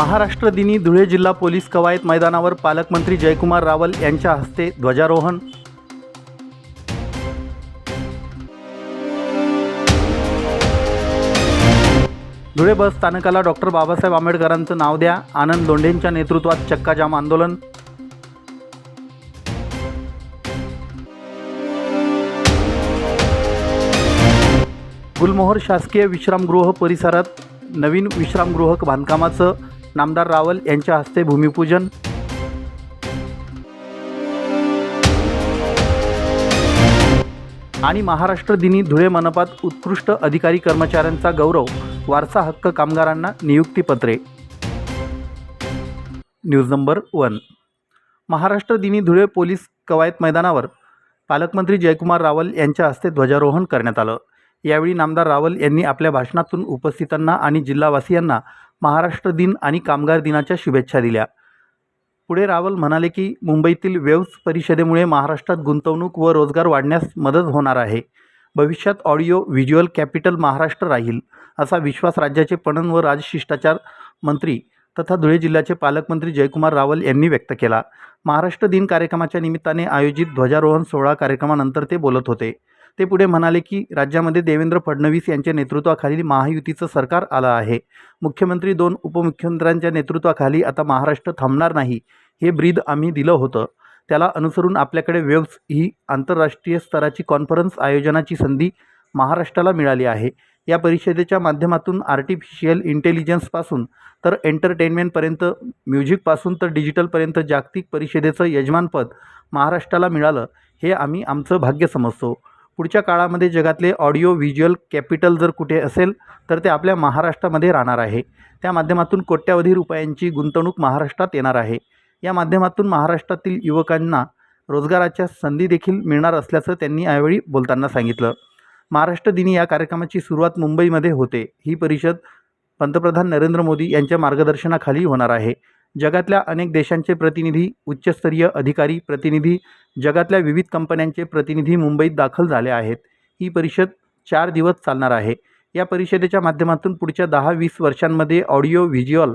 महाराष्ट्र दिनी धुळे जिल्हा पोलीस कवायत मैदानावर पालकमंत्री जयकुमार रावल यांच्या हस्ते ध्वजारोहण. धुळे बस स्थानकाला डॉक्टर बाबासाहेब आंबेडकरांचं नाव द्या. आनंद लोंढेंच्या नेतृत्वात चक्काजाम आंदोलन. गुलमोहर शासकीय विश्रामगृह परिसरात नवीन विश्रामगृह बांधकामाचं नामदार रावल यांच्या हस्ते भूमिपूजन. आणि महाराष्ट्र दिनी धुळे मनपात उत्कृष्ट अधिकारी कर्मचाऱ्यांचा गौरव वारसा हक्क कामगारांना नियुक्तीपत्रे न्यूज नंबर वन. महाराष्ट्र दिनी धुळे पोलीस कवायत मैदानावर पालकमंत्री जयकुमार रावल यांच्या हस्ते ध्वजारोहण करण्यात आलं. यावेळी नामदार रावल यांनी आपल्या भाषणातून उपस्थितांना आणि जिल्हावासियांना महाराष्ट्र दिन आणि कामगार दिनाच्या शुभेच्छा दिल्या. पुढे रावल म्हणाले की मुंबईतील वेव्स परिषदेमुळे महाराष्ट्रात गुंतवणूक व रोजगार वाढण्यास मदत होणार आहे. भविष्यात ऑडिओ व्हिज्युअल कॅपिटल महाराष्ट्र राहील असा विश्वास राज्याचे पणन व राजशिष्टाचार मंत्री तथा धुळे जिल्ह्याचे पालकमंत्री जयकुमार रावल यांनी व्यक्त केला. महाराष्ट्र दिन कार्यक्रमाच्या निमित्ताने आयोजित ध्वजारोहण सोहळा कार्यक्रमानंतर ते बोलत होते. ते पुढे म्हणाले की राज्यामध्ये देवेंद्र फडणवीस यांच्या नेतृत्वाखाली महायुतीचं सरकार आलं आहे. मुख्यमंत्री दोन उपमुख्यमंत्र्यांच्या नेतृत्वाखाली आता महाराष्ट्र थांबणार नाही हे ब्रीद आम्ही दिलं होतं. त्याला अनुसरून आपल्याकडे वेव्स ही आंतरराष्ट्रीय स्तराची कॉन्फरन्स आयोजनाची संधी महाराष्ट्राला मिळाली आहे. या परिषदेच्या माध्यमातून आर्टिफिशियल इंटेलिजन्सपासून तर एंटरटेनमेंटपर्यंत म्युझिकपासून तर डिजिटलपर्यंत जागतिक परिषदेचं यजमानपद महाराष्ट्राला मिळालं हे आम्ही आमचं भाग्य समजतो. पुढच्या काळामध्ये जगातले ऑडिओ व्हिज्युअल कॅपिटल जर कुठे असेल तर ते आपल्या महाराष्ट्रामध्ये राहणार आहे. त्या माध्यमातून कोट्यावधी रुपयांची गुंतवणूक महाराष्ट्रात येणार आहे. या माध्यमातून महाराष्ट्रातील युवकांना रोजगाराच्या संधी देखील मिळणार असल्याचं त्यांनी यावेळी बोलताना सांगितलं. महाराष्ट्र दिनी या कार्यक्रमाची सुरुवात मुंबईमध्ये होते. ही परिषद पंतप्रधान नरेंद्र मोदी यांच्या मार्गदर्शनाखाली होणार आहे. जगातल्या अनेक देशांचे प्रतिनिधी उच्चस्तरीय अधिकारी प्रतिनिधी जगातल्या विविध कंपन्यांचे प्रतिनिधी मुंबईत दाखल झाले आहेत. ही परिषद चार दिवस चालणार आहे. या परिषदेच्या माध्यमातून पुढच्या दहा वीस वर्षांमध्ये ऑडिओ व्हिज्युअल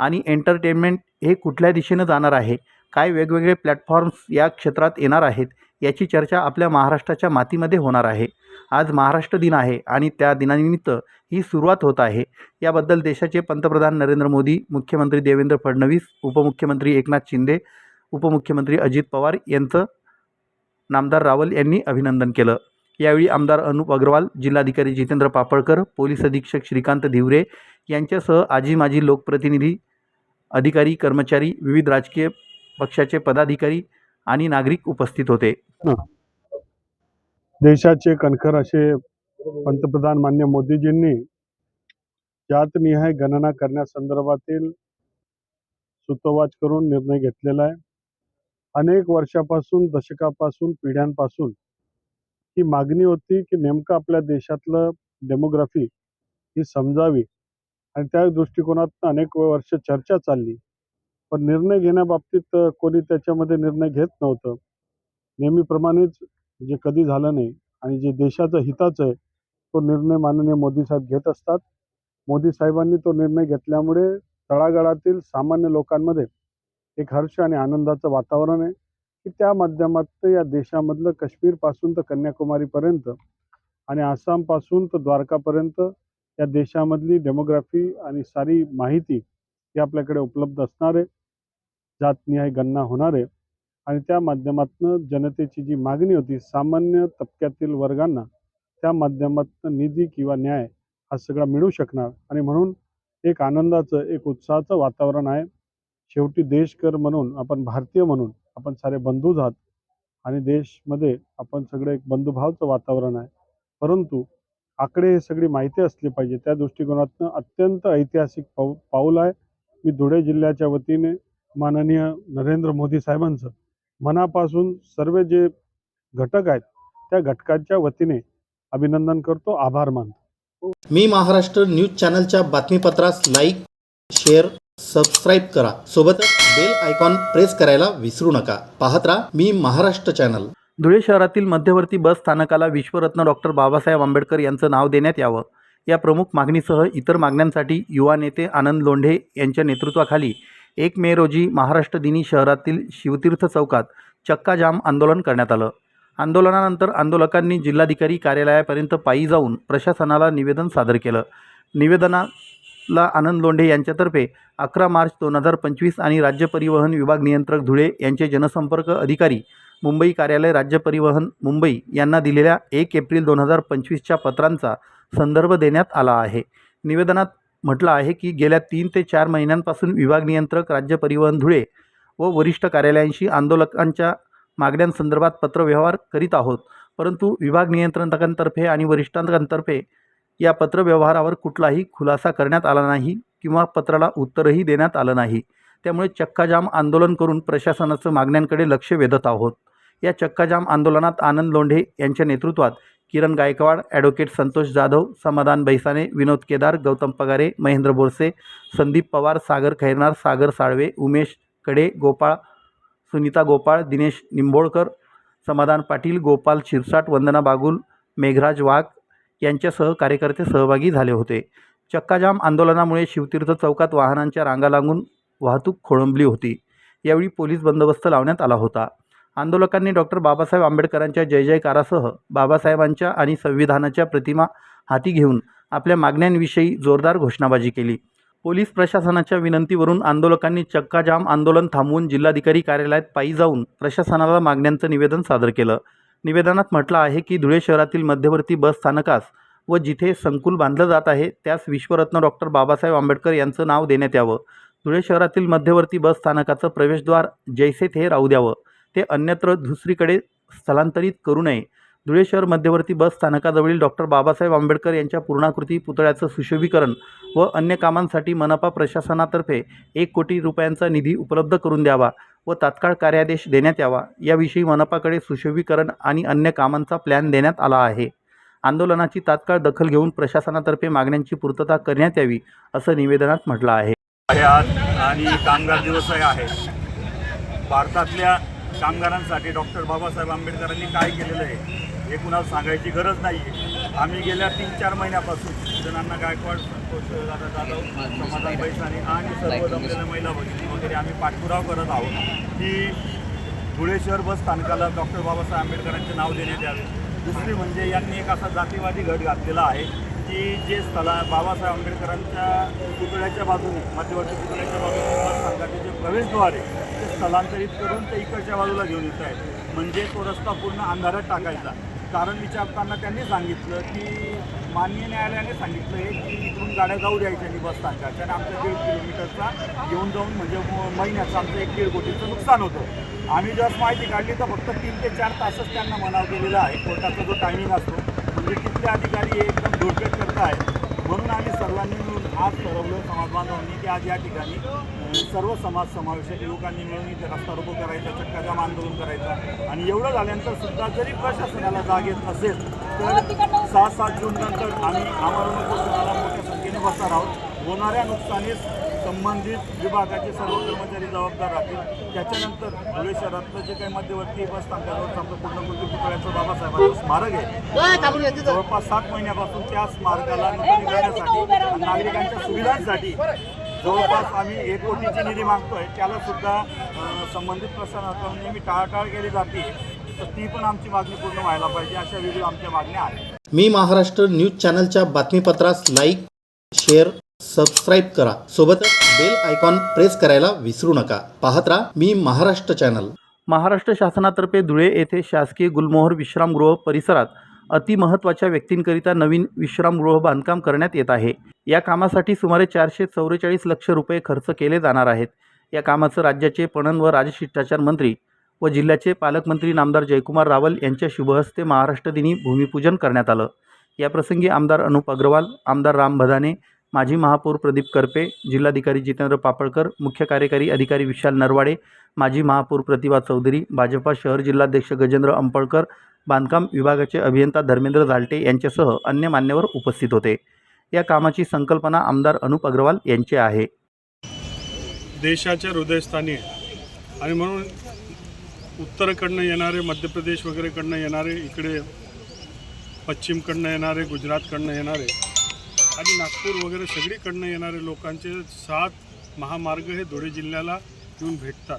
आणि एंटरटेनमेंट हे कुठल्या दिशेनं जाणार आहे? काय वेगवेगळे प्लॅटफॉर्म्स या क्षेत्रात येणार आहेत? याची चर्चा आपल्या महाराष्ट्राच्या मातीमध्ये होणार आहे. आज महाराष्ट्र दिन आहे आणि त्या दिनानिमित्त ही सुरुवात होत आहे. याबद्दल देशाचे पंतप्रधान नरेंद्र मोदी मुख्यमंत्री देवेंद्र फडणवीस उपमुख्यमंत्री एकनाथ शिंदे उपमुख्यमंत्री अजित पवार यांचं नामदार रावल यांनी अभिनंदन केलं. यावेळी आमदार अनुप अग्रवाल जिल्हाधिकारी जितेंद्र पापळकर पोलीस अधीक्षक श्रीकांत धिवरे यांच्यासह आजी माजी लोकप्रतिनिधी अधिकारी कर्मचारी विविध राजकीय पक्षाचे पदाधिकारी आणि नागरिक उपस्थित होते. देशाचे कणखर असे पंतप्रधान मान्य मोदीजींनी जातनिहाय गणना करण्यासंदर्भातील सुतोवाच करून निर्णय घेतलेला आहे. अनेक वर्षापासून दशकापासून पिढ्यांपासून ही मागणी होती की नेमकं आपल्या देशातलं डेमोग्राफी ही समजावी. आणि त्या दृष्टिकोनातून अनेक वर्ष चर्चा चालली. पण निर्णय घेण्याबाबतीत कोणी त्याच्यामध्ये निर्णय घेत नव्हतं. नेहमीप्रमाणेच जे कधी झालं नाही आणि जे देशाचं हिताचं आहे तो निर्णय माननीय मोदी साहेब घेत असतात. मोदी साहेबांनी तो निर्णय घेतल्यामुळे तळागाळातील सामान्य लोकांमध्ये एक हर्ष आणि आनंदाचं वातावरण आहे की त्या माध्यमात या देशामधलं काश्मीरपासून तर कन्याकुमारीपर्यंत आणि आसामपासून तर द्वारकापर्यंत या देशामधली डेमोग्राफी आणि सारी माहिती ही आपल्याकडे उपलब्ध असणार आहे. जातनिहाय गणना होणार आहे. आणि त्या माध्यमातून जनतेची जी मागणी होती सामान्य तबक्यातील वर्गांना त्या माध्यमातून निधी किंवा न्याय हा सगळा मिळू शकणार. आणि म्हणून एक आनंदाचं एक उत्साहाचं वातावरण आहे. शेवटी देशकर म्हणून आपण भारतीय म्हणून आपण सारे बंधू आहात. आणि देशमध्ये आपण सगळे एक बंधुभावचं वातावरण आहे. परंतु आकडे हे सगळी माहिती असली पाहिजे. त्या दृष्टिकोनातून अत्यंत ऐतिहासिक पाऊ पाऊल आहे. मी धुळे जिल्ह्याच्या वतीने माननीय नरेंद्र मोदी साहेबांचं मनापासून सर्व जे घटक आहेत त्या घटकाच्या वतीने अभिनंदन करतो आभार मानतो. मी महाराष्ट्र न्यूज चॅनलच्या बातमीपत्रास लाईक शेअर सबस्क्राईब करा. सोबतच बेल आयकॉन प्रेस करायला विसरू नका. पाहत राहा मी महाराष्ट्र चॅनल. धुळे शहरातील मध्यवर्ती बस स्थानकाला विश्वरत्न डॉक्टर बाबासाहेब आंबेडकर यांचं नाव देण्यात यावं. या प्रमुख मागणीसह इतर मागण्यांसाठी युवा नेते आनंद लोंढे यांच्या नेतृत्वाखाली एक मे रोजी महाराष्ट्र दिनी शहरातील शिवतीर्थ चौकात चक्काजाम आंदोलन करण्यात आलं. आंदोलनानंतर आंदोलकांनी जिल्हाधिकारी कार्यालयापर्यंत पायी जाऊन प्रशासनाला निवेदन सादर केलं. निवेदनाला आनंद लोंढे यांच्यातर्फे अकरा मार्च दोन हजार पंचवीस आणि राज्य परिवहन विभाग नियंत्रक धुळे यांचे जनसंपर्क अधिकारी मुंबई कार्यालय राज्य परिवहन मुंबई यांना दिलेल्या एक एप्रिल दोन हजार पंचवीसच्या पत्रांचा संदर्भ देण्यात आला आहे. निवेदनात म्हटलं आहे की गेल्या तीन ते चार महिन्यांपासून विभाग नियंत्रक राज्य परिवहन धुळे व वरिष्ठ कार्यालयांशी आंदोलकांच्या मागण्यांसंदर्भात पत्रव्यवहार करीत आहोत. परंतु विभाग नियंत्रकांतर्फे आणि वरिष्ठांतर्फे या पत्रव्यवहारावर कुठलाही खुलासा करण्यात आला नाही किंवा पत्राला उत्तरही देण्यात आलं नाही. त्यामुळे चक्काजाम आंदोलन करून प्रशासनाचं मागण्यांकडे लक्ष वेधत आहोत. या चक्काजाम आंदोलनात आनंद लोंढे यांच्या नेतृत्वात किरण गायकवाड ॲडव्होकेट संतोष जाधव समाधान बैसाने विनोद केदार गौतम पगारे महेंद्र बोरसे संदीप पवार सागर खैरनार सागर साळवे उमेशकडे गोपाळ सुनीता गोपाळ दिनेश निंबोळकर समाधान पाटील गोपाल शिरसाट वंदना बागुल मेघराज वाघ यांच्यासह कार्यकर्ते सहभागी झाले होते. चक्काजाम आंदोलनामुळे शिवतीर्थ चौकात वाहनांच्या रांगा लागून वाहतूक खोळंबली होती. यावेळी पोलीस बंदोबस्त लावण्यात आला होता. आंदोलकांनी डॉक्टर बाबासाहेब आंबेडकरांच्या जय जयकारासह बाबासाहेबांच्या आणि संविधानाच्या प्रतिमा हाती घेऊन आपल्या मागण्यांविषयी जोरदार घोषणाबाजी केली. पोलीस प्रशासनाच्या विनंतीवरून आंदोलकांनी चक्काजाम आंदोलन थांबवून जिल्हाधिकारी कार्यालयात पायी जाऊन प्रशासनाला मागण्यांचं निवेदन सादर केलं. निवेदनात म्हटलं आहे की धुळे शहरातील मध्यवर्ती बस स्थानकास व जिथे संकुल बांधलं जात आहे त्यास विश्वरत्न डॉक्टर बाबासाहेब आंबेडकर यांचं नाव देण्यात यावं. धुळे शहरातील मध्यवर्ती बस स्थानकाचं प्रवेशद्वार जैसे थे राहू द्यावं. ते अन्यत्र दुसरीकडे स्थलांतरित करू नये. धुळे शहर मध्यवर्ती बस स्थानकाजवळील डॉक्टर बाबासाहेब आंबेडकर यांच्या पूर्णाकृती पुतळ्याचं सुशोभीकरण व अन्य कामांसाठी मनपा प्रशासनातर्फे एक कोटी रुपयांचा निधी उपलब्ध करून द्यावा व तात्काळ कार्यादेश देण्यात यावा. याविषयी मनपाकडे सुशोभीकरण आणि अन्य कामांचा प्लॅन देण्यात आला आहे. आंदोलनाची तात्काळ दखल घेऊन प्रशासनातर्फे मागण्यांची पूर्तता करण्यात यावी असं निवेदनात म्हटलं आहे. आणि कामगार दिवस आहे. भारतातल्या कामगारांसाठी डॉक्टर बाबासाहेब आंबेडकरांनी काय केलेलं आहे हे कुणाला सांगायची गरज नाही आहे आम्ही गेल्या तीन चार महिन्यापासून जणांना गायकवाड संतोष दादा जाधव समाधान बैसाने आणि सर्व जमलेल्या महिला भगिनी वगैरे आम्ही पाठपुरावा करत आहोत की धुळे शहर बस स्थानकाला डॉक्टर बाबासाहेब आंबेडकरांचे नाव देण्यात यावे. दुसरी म्हणजे यांनी एक असा जातीवादी घट घातलेला आहे की जे स्थला बाबासाहेब आंबेडकरांच्या पुतळ्याच्या बाजूने मध्यवर्ती पुतळ्याच्या बाजूने बस स्थानकाचे जे प्रवेशद्वार आहे स्थलांतरित करून ते इकडच्या बाजूला घेऊन येत आहेत. म्हणजे तो रस्ता पूर्ण अंधारात टाकायचा. कारण विचारताना त्यांनी सांगितलं की माननीय न्यायालयाने सांगितलं आहे की इकडून गाड्या जाऊ द्यायच्या आणि बस स्थानकाच्या आणि आमच्या दीड किलोमीटरचा येऊन जाऊन म्हणजे म- महिन्याचं आमचं एक दीड कोटीचं नुकसान होतं. आम्ही जेव्हा माहिती काढली तर फक्त तीन ते चार तासच त्यांना मनाव केलेला आहे. कोर्टाचा जो टायमिंग असतो म्हणजे तिथले अधिकारी एकदम धोरपेट करत आहेत म्हणून आम्ही सर्वांनी मिळून आज ठरवलं समाज बांधवांनी की आज या ठिकाणी सर्व समाज समावेशक युवकांनी मिळून इथे रस्ता रोको करायचा चक्काजाम आंदोलन करायचा. आणि एवढं झाल्यानंतर सुद्धा जरी प्रशासनाला जाग येत असेल तर सहा सात जून नंतर आम्ही आम्हाला उपोषणाला मोठ्या संख्येने बसणार आहोत. होणाऱ्या नुकसानीस संबंधित विभागाचे सर्व कर्मचारी जबाबदार राहतील. त्याच्यानंतर धुळे शहरातलं जे काही मध्यवर्ती बस स्थानकाजवळ आमचं पूर्णकृती पुतळ्याचं बाबासाहेबांचं स्मारक आहे. जवळपास सात महिन्यापासून त्या स्मारकाला नूतनीकरणासाठी आणि नागरिकांच्या सुविधांसाठी जवळपास आम्ही एक कोटीची निधी मागतोय. त्याला सुद्धा संबंधित प्रशासनाकडून नेहमी टाळाटाळ केली जाते. तर ती पण आमची मागणी पूर्ण व्हायला पाहिजे अशा विविध आमच्या मागण्या आहेत. मी महाराष्ट्र न्यूज चॅनलच्या बातमीपत्रास लाईक शेअर सबस्क्राईब करा. सोबतच बेल आयकॉन प्रेस करायला विसरू नका. पाहत राहा मी महाराष्ट्र चॅनल महाराष्ट्र शासनातर्फे धुळे येथे शासकीय गुलमोहर विश्रामगृह परिसरात अतिमहत्त्वाच्या व्यक्तींकरिता नवीन विश्रामगृह बांधकाम करण्यात येत आहे. या कामासाठी सुमारे चारशे चौवेचाळीस लक्ष रुपये खर्च केले जाणार आहेत. या कामाचं राज्याचे पणन व राजशिष्टाचार मंत्री व जिल्ह्याचे पालकमंत्री नामदार जयकुमार रावल यांच्या शुभहस्ते महाराष्ट्र दिनी भूमिपूजन करण्यात आलं. याप्रसंगी आमदार अनुप अग्रवाल आमदार राम भदाने माजी महापौर प्रदीप करपे जिल्हाधिकारी जितेंद्र पापळकर मुख्य कार्यकारी अधिकारी विशाल नरवाडे माजी महापौर प्रतिभा चौधरी भाजपा शहर जिल्हाध्यक्ष गजेंद्र अंपळकर बांधकाम विभागाचे अभियंता धर्मेंद्र झालटे यांच्यासह अन्य मान्यवर उपस्थित होते. या कामाची संकल्पना आमदार अनुप अग्रवाल यांची आहे. देशाच्या हृदयस्थानी आणि म्हणून उत्तरेकडनं येणारे मध्य प्रदेश वगैरेकडनं येणारे इकडे पश्चिमकडनं येणारे गुजरातकडनं येणारे आणि नागपूर वगैरे सगळीकडनं येणारे लोकांचे सात महामार्ग हे धुळे जिल्ह्याला येऊन भेटतात.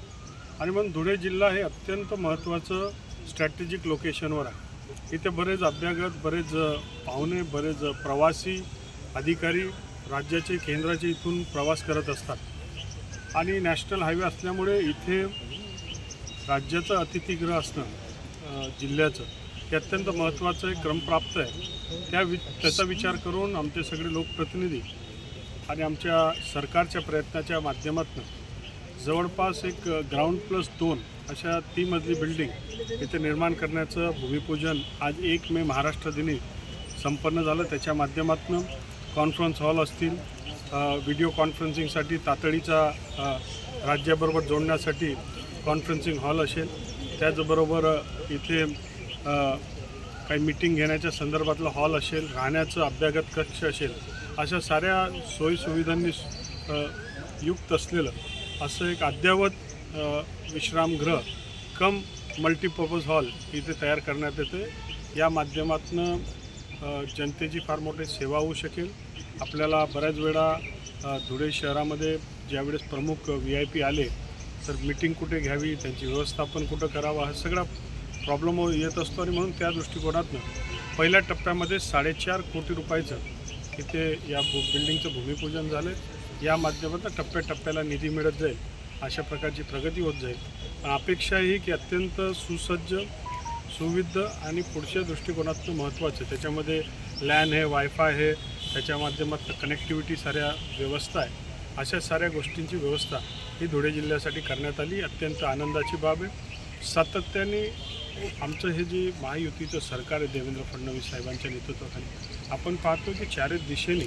आणि म्हणून धुळे जिल्हा हे अत्यंत महत्त्वाचं स्ट्रॅटेजिक लोकेशनवर आहे. इथे बरेच अभ्यागत बरेच पाहुणे बरेच प्रवासी अधिकारी राज्याचे केंद्राचे इथून प्रवास करत असतात. आणि नॅशनल हायवे असल्यामुळे इथे राज्याचं अतिथीगृह असणं जिल्ह्याचं. हे अत्यंत महत्त्वाचं आहे क्रमप्राप्त आहे. त्या वि त्याचा विचार करून आमचे सगळे लोकप्रतिनिधी आणि आमच्या सरकारच्या प्रयत्नाच्या माध्यमातून जवळपास एक ग्राउंड प्लस दोन अशा ती मजली बिल्डिंग इथे निर्माण करण्याचं भूमिपूजन आज एक मे महाराष्ट्र दिनी संपन्न झालं. त्याच्या माध्यमातून कॉन्फरन्स हॉल असतील व्हिडिओ कॉन्फरन्सिंगसाठी तातडीचा राज्याबरोबर जोडण्यासाठी कॉन्फरन्सिंग हॉल असेल. त्याचबरोबर इथे काही मीटिंग घेण्याच्या संदर्भातला हॉल असेल राहण्याचं अभ्यागत कक्ष असेल अशा साऱ्या सोयीसुविधांनी युक्त असलेलं असं एक अद्ययावत विश्रामगृह कम मल्टीपर्पज हॉल इथे तयार करण्यात येते या माध्यमातून जनतेची फार मोठी सेवा होऊ शकेल. आपल्याला बऱ्याच वेळा धुळे शहरामध्ये ज्यावेळेस प्रमुख व्ही आय पी आले तर मीटिंग कुठे घ्यावी त्यांची व्यवस्थापन कुठं करावं हा सगळा प्रॉब्लेम येत असतो आणि म्हणून त्या दृष्टिकोनातनं पहिल्या टप्प्यामध्ये साडेचार कोटी रुपयाचं इथे या बिल्डिंगचं भूमिपूजन झालं. या माध्यमातून टप्प्याटप्प्याला निधी मिळत जाईल अशा प्रकारची प्रगती होत जाईल. अपेक्षा ही की अत्यंत सुसज्ज सुविध आणि पुढच्या दृष्टिकोनातून महत्त्वाचं. त्याच्यामध्ये लॅन आहे वायफाय हे त्याच्या माध्यमातून कनेक्टिव्हिटी साऱ्या व्यवस्था आहे. अशा साऱ्या गोष्टींची व्यवस्था ही धुळे जिल्ह्यासाठी करण्यात आली. अत्यंत आनंदाची बाब आहे. सातत्याने आमचं हे जे महायुतीचं सरकार आहे देवेंद्र फडणवीस साहेबांच्या नेतृत्वाखाली आपण पाहतो की चारही दिशेने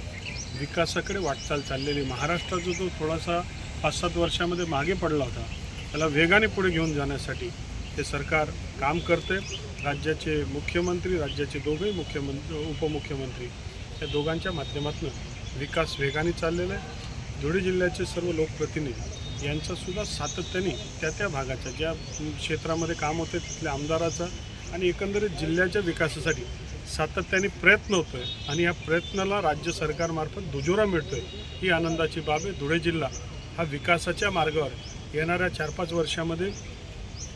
विकासाकडे वाटचाल चाललेली महाराष्ट्राचा जो थोडासा पाच सात वर्षामध्ये मागे पडला होता त्याला वेगाने पुढे घेऊन जाण्यासाठी हे सरकार काम करते राज्याचे मुख्यमंत्री राज्याचे दोघेही मुख्यमंत्री उपमुख्यमंत्री या दोघांच्या माध्यमातून विकास वेगाने चाललेला आहे. धुळे जिल्ह्याचे सर्व लोकप्रतिनिधी यांचासुद्धा सातत्याने त्या त्या भागाच्या ज्या क्षेत्रामध्ये काम होते तिथल्या आमदाराचा आणि एकंदरीत जिल्ह्याच्या विकासासाठी सातत्याने प्रयत्न होतो आहे आणि या प्रयत्नाला राज्य सरकारमार्फत दुजोरा मिळतो आहे ही आनंदाची बाब आहे. धुळे जिल्हा हा विकासाच्या मार्गावर येणाऱ्या चार पाच वर्षामध्ये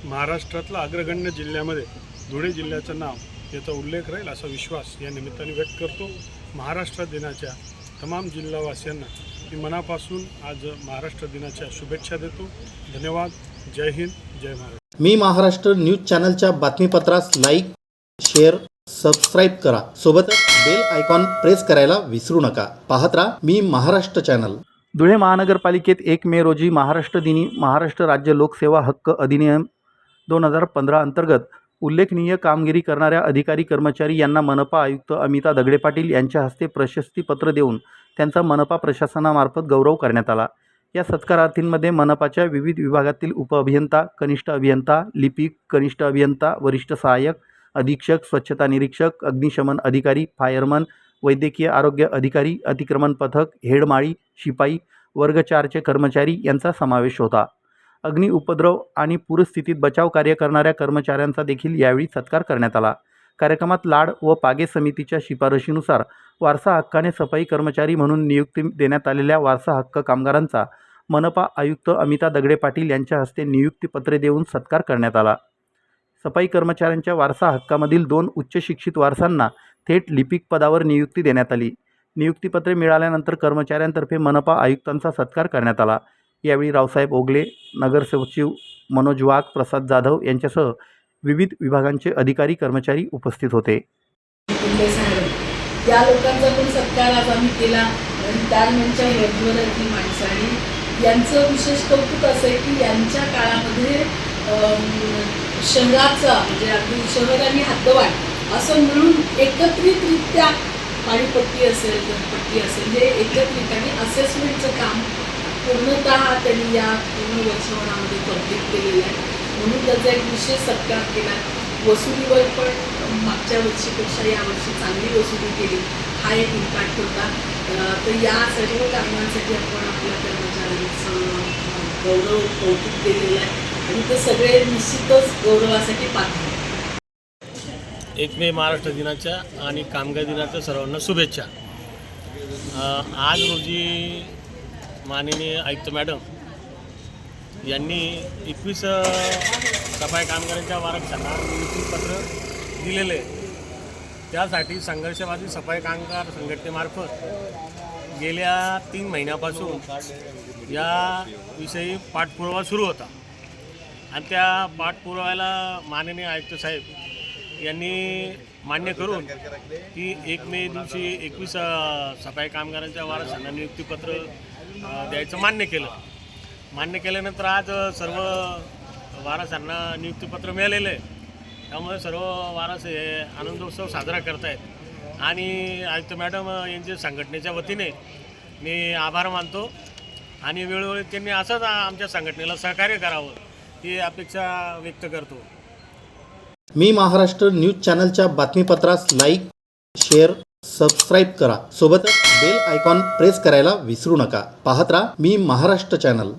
महाराष्ट्रातला अग्रगण्य जिल्ह्यामध्ये धुळे जिल्ह्याचं नाव याचा उल्लेख राहील असा विश्वास या निमित्ताने व्यक्त करतो. महाराष्ट्र दिनाच्या तमाम जिल्हावासियांना मी मनापासून आज महाराष्ट्र दिनाच्या शुभेच्छा देतो. धन्यवाद. जय हिंद. जय महाराष्ट्र. मी महाराष्ट्र न्यूज चॅनलच्या बातमीपत्रास लाईक शेअर सबस्क्राईब करा. सोबतच बेल आयकॉन प्रेस करायला विसरू नका. पाहत राहा मी महाराष्ट्र चॅनल. धुळे महानगरपालिकेत एक मे रोजी महाराष्ट्र दिनी महाराष्ट्र राज्य लोकसेवा हक्क अधिनियम दोन हजार पंधरा अंतर्गत उल्लेखनीय कामगिरी करणाऱ्या अधिकारी कर्मचारी यांना मनपा आयुक्त अमिता दगडे पाटील यांच्या हस्ते प्रशस्तीपत्र देऊन त्यांचा मनपा प्रशासनामार्फत गौरव करण्यात आला. या सत्कारार्थींमध्ये मनपाच्या विविध विभागातील उपअभियंता कनिष्ठ अभियंता लिपिक कनिष्ठ अभियंता वरिष्ठ सहाय्यक अधीक्षक स्वच्छता निरीक्षक अग्निशमन अधिकारी फायरमन वैद्यकीय आरोग्य अधिकारी अतिक्रमण पथक हेडमाळी शिपाई वर्ग चारचे कर्मचारी यांचा समावेश होता. अग्नि उपद्रव आणि पूरस्थितीत बचाव कार्य करणाऱ्या कर्मचाऱ्यांचा देखील यावेळी सत्कार करण्यात आला. कार्यक्रमात लाड व पागे समितीच्या शिफारशीनुसार वारसा हक्काने सफाई कर्मचारी म्हणून नियुक्ती देण्यात आलेल्या वारसा हक्क कामगारांचा मनपा आयुक्त अमिता दगडे पाटील यांच्या हस्ते नियुक्तीपत्रे देऊन सत्कार करण्यात आला. सफाई कर्मचाऱ्यांच्या वारसा हक्कामधील दोन उच्च शिक्षित वारसांना थेट लिपिक पदावर नियुक्ती देण्यात आली. नियुक्तीपत्रे मिळाल्यानंतर कर्मचाऱ्यांतर्फे मनपा आयुक्तांचा सत्कार करण्यात आला. यावेळी रावसाहेब ओगले नगरसचिव मनोज वाघ प्रसाद जाधव यांच्यासह विविध विभागांचे अधिकारी कर्मचारी उपस्थित होते. त्या या लोकांचा पण सत्कार आज आम्ही केला. आणि त्यांच्या वरती माणसाने यांचं विशेष कौतुक असं आहे की यांच्या काळामध्ये शहराचा म्हणजे अगदी शहर आणि हद्दवाढ असं मिळून एकत्रितरित्या पाणीपट्टी असेल घरपट्टी असेल हे एकत्रित आणि असेसमेंटचं काम पूर्णतः त्यांनी या पूर्ण वर्षभरामध्ये कंप्लीट केलेलं आहे. म्हणून त्याचा एक विशेष सत्कार केला. वसुलीवर पण मागच्या वर्षीपेक्षा यावर्षी चांगली वसुली केली. हा एक इम्पॅक्ट होता. तर या सर्व कारणांसाठी आपण आपल्या कर्मचाऱ्यांचं गौरव कौतुक केलेलं आहे. आणि ते सगळे निश्चितच गौरवासाठी पात्र एक मे महाराष्ट्र दिनाच्या आणि कामगार दिनाच्या सर्वांना शुभेच्छा. आज रोजी माननीय आयुक्त मॅडम यांनी एकवीस सफाई कामगारांच्या आरक्षणाला नियुक्तीपत्र दिलेले आहे. त्यासाठी संघर्षवादी सफाई कामगार संघटनेमार्फत गेल्या तीन महिन्यापासून या विषयी पाठपुरावा सुरू होता आणि त्या पाठपुराव्याला माननीय आयुक्त साहेब यांनी मान्य करून की एक मे दिवशी एकवीस सफाई कामगारांच्या वारसांना नियुक्तीपत्र द्यायचं मान्य केलं मान्य केल्यानंतर आज सर्व वारसांना नियुक्तीपत्र मिळालेलं आहे. त्यामुळे सर्व वारस हे आनंदोत्सव साजरा करतायत. आणि आयुक्त मॅडम यांच्या संघटनेच्या वतीने मी आभार मानतो. आणि वेळोवेळी त्यांनी असंच आमच्या संघटनेला सहकार्य करावं ही अपेक्षा व्यक्त करतो. मी महाराष्ट्र न्यूज चॅनलच्या बातमीपत्रास लाईक शेअर सबस्क्राईब करा. सोबतच बेल आयकॉन प्रेस करायला विसरू नका. पाहत राहा मी महाराष्ट्र चॅनल.